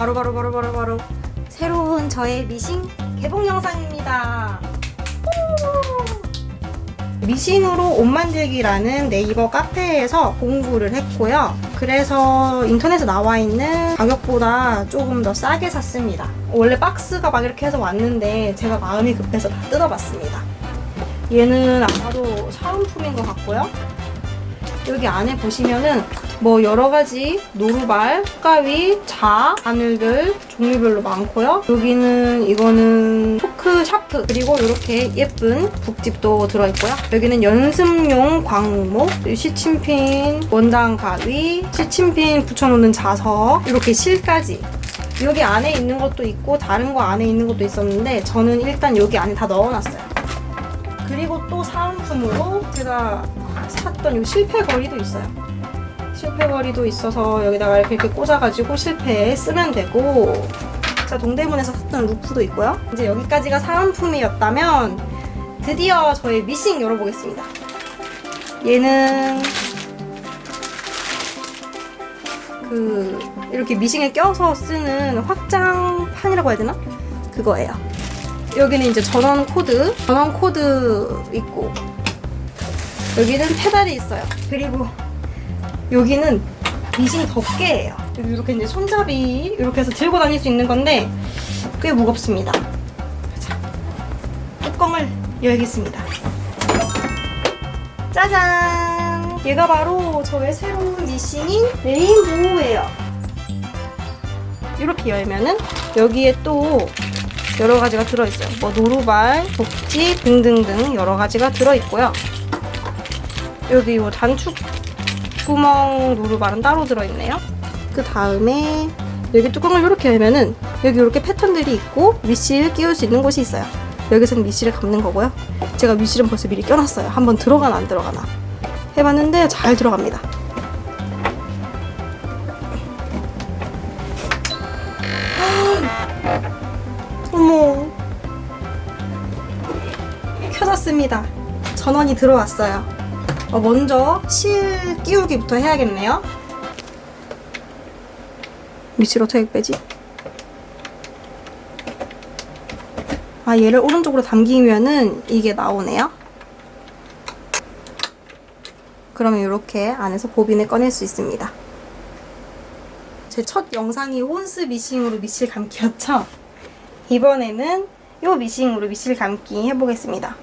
바로 바로 바로 바로 바로 새로운 저의 미싱 개봉 영상입니다. 오! 미싱으로 옷 만들기라는 네이버 카페에서 공부를 했고요. 그래서 인터넷에 나와 있는 가격보다 조금 더 싸게 샀습니다. 원래 박스가 막 이렇게 해서 왔는데 제가 마음이 급해서 다 뜯어봤습니다. 얘는 아마도 사은품인 것 같고요. 여기 안에 보시면은 뭐 여러 가지 노루발, 가위, 자, 바늘들 종류별로 많고요. 여기는 이거는 초크 샤프 그리고 이렇게 예쁜 북집도 들어있고요. 여기는 연습용 광목, 시침핀, 원단 가위, 시침핀 붙여놓는 자석, 이렇게 실까지 여기 안에 있는 것도 있고 다른 거 안에 있는 것도 있었는데 저는 일단 여기 안에 다 넣어놨어요. 그리고 또 사은품으로 제가 샀던 이 실패거리도 있어요. 실패거리도 있어서 여기다가 이렇게, 이렇게 꽂아가지고 실패에 쓰면 되고 자 동대문에서 샀던 루프도 있고요. 이제 여기까지가 사은품이었다면 드디어 저의 미싱 열어보겠습니다. 얘는 그 이렇게 미싱에 껴서 쓰는 확장판이라고 해야 되나? 그거예요. 여기는 이제 전원 코드, 전원 코드 있고 여기는 페달이 있어요. 그리고 여기는 미싱 덮개예요. 이렇게 이제 손잡이 이렇게 해서 들고 다닐 수 있는 건데 꽤 무겁습니다. 자, 뚜껑을 열겠습니다. 짜잔! 얘가 바로 저의 새로운 미싱인 레인보우예요. 이렇게 열면은 여기에 또 여러 가지가 들어있어요. 뭐 노루발, 복지 등등등 여러 가지가 들어있고요. 여기 뭐 단축 구멍 노루발은 따로 들어있네요. 그 다음에 여기 뚜껑을 이렇게 열면은 여기 이렇게 패턴들이 있고 미실 끼울 수 있는 곳이 있어요. 여기서는 미실을 감는 거고요. 제가 미실은 벌써 미리 껴놨어요. 한번 들어가나 안 들어가나 해봤는데 잘 들어갑니다. 어머 켜졌습니다. 전원이 들어왔어요. 어, 먼저 실 끼우기부터 해야겠네요. 밑을 어떻게 빼지? 아 얘를 오른쪽으로 당기면은 이게 나오네요. 그러면 이렇게 안에서 보빈을 꺼낼 수 있습니다. 제 첫 영상이 혼스 미싱으로 미실 감기였죠? 이번에는 이 미싱으로 미실 감기 해보겠습니다.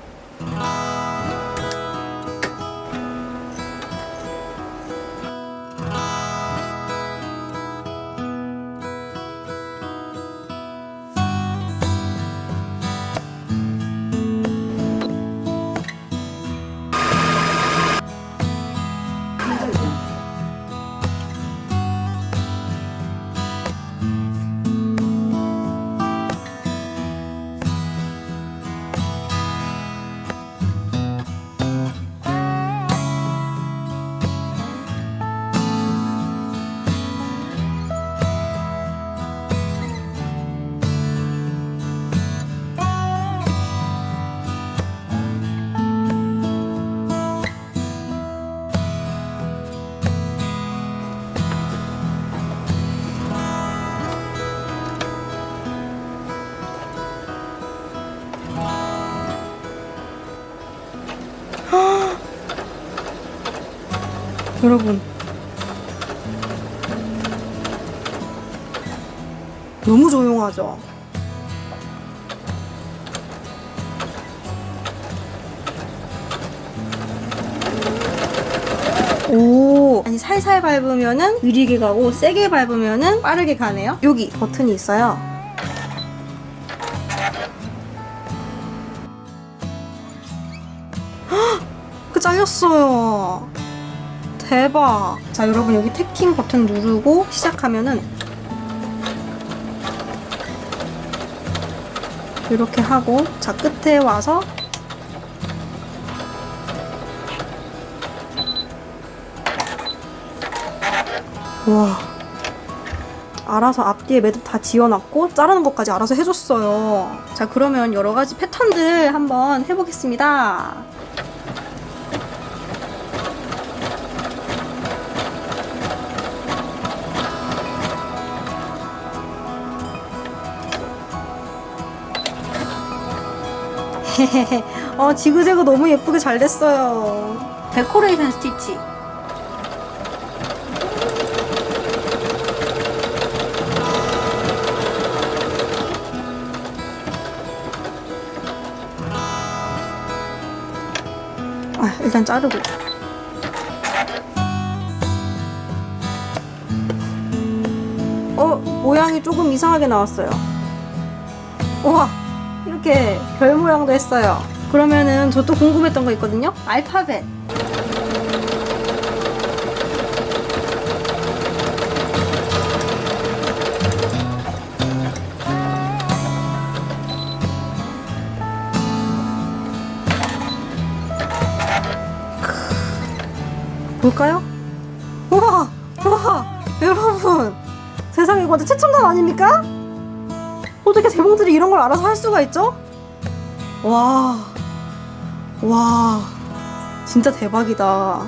여러분 너무 조용하죠? 오 아니 살살 밟으면은 느리게 가고 세게 밟으면은 빠르게 가네요 여기 버튼이 있어요 헉! 그 잘렸어요 대박. 자, 여러분 여기 태킹 버튼 누르고 시작하면은 이렇게 하고 자, 끝에 와서 와. 알아서 앞뒤에 매듭 다 지어놨고 자르는 것까지 알아서 해줬어요. 자, 그러면 여러 가지 패턴들 한번 해보겠습니다. 어, 지그재그 너무 예쁘게 잘 됐어요. 데코레이션 스티치. 아, 일단 자르고. 어, 모양이 조금 이상하게 나왔어요. 우와, 이렇게 별 모양도 했어요. 그러면은 저 또 궁금했던 거 있거든요? 알파벳. 볼까요? 우와, 우와, 여러분. 세상에 이거 완전 최첨단 아닙니까? 어떻게 대봉들이 이런 걸 알아서 할 수가 있죠? 와, 와, 진짜 대박이다.